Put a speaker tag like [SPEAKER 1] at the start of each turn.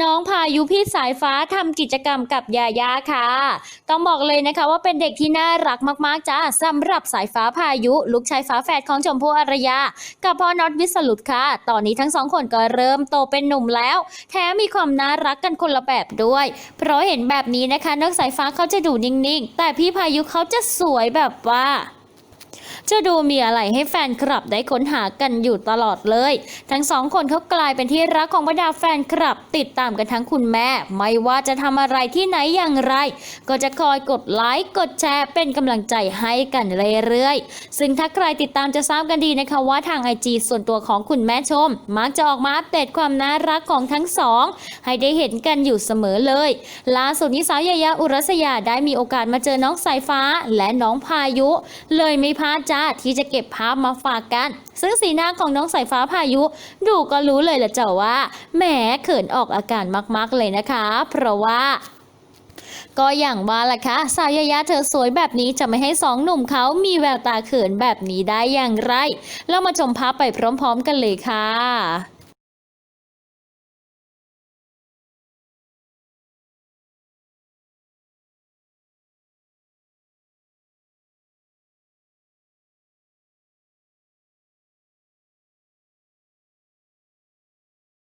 [SPEAKER 1] น้องพายุพี่สายฟ้าทำกิจกรรมกับยายาค่ะ ต้องบอกเลยนะคะว่าเป็นเด็กที่น่ารักมากๆจ้าสำหรับสายฟ้าพายุ ลูกชายฝาแฝดของชมพู่อารยา กับพ่อน็อตวิสรุตค่ะ ตอนนี้ทั้งสองคนก็เริ่มโตเป็นหนุ่มแล้ว แถมมีความน่ารักกันคนละแบบด้วย เพราะเห็นแบบนี้นะคะนอกสายฟ้าเขาจะดูนิ่งๆ แต่พี่พายุเขาจะสวยแบบว่า จะดูมีอะไรให้แฟนคลับได้ค้นหากันอยู่ตลอดเลย ทั้งสองคนเขากลายเป็นที่รักของบรรดาแฟนคลับ ติดตามกันทั้งคุณแม่ ไม่ว่าจะทำอะไรที่ไหนอย่างไร ก็จะคอยกดไลค์กดแชร์เป็นกำลังใจให้กันเรื่อยๆ ซึ่งถ้าใครติดตามจะทราบกันดีนะคะว่าทางไอจีส่วนตัวของคุณแม่ชม มักจะออกมาอัปเดตความน่ารักของทั้งสอง ให้ได้เห็นกันอยู่เสมอเลยล่าสุดนี้สาวยายาอุรัสยาได้มีโอกาสมาเจอน้องสายฟ้าและน้องพายุ เลยไม่พลาดจ้าที่จะเก็บภาพมาฝากกัน ซึ่งสีหน้าของน้องสายฟ้าพายุ ดูก็รู้เลยละเจ้าว่าแหมเขินออกอาการมากๆเลยนะคะ เพราะว่าก็อย่างว่าล่ะคะสาวยายาเธอสวยแบบนี้จะไม่ให้สองหนุ่มเขามีแววตาเขินแบบนี้ได้อย่างไร เรามาชมภาพไปพร้อม ๆ กันเลยค่ะ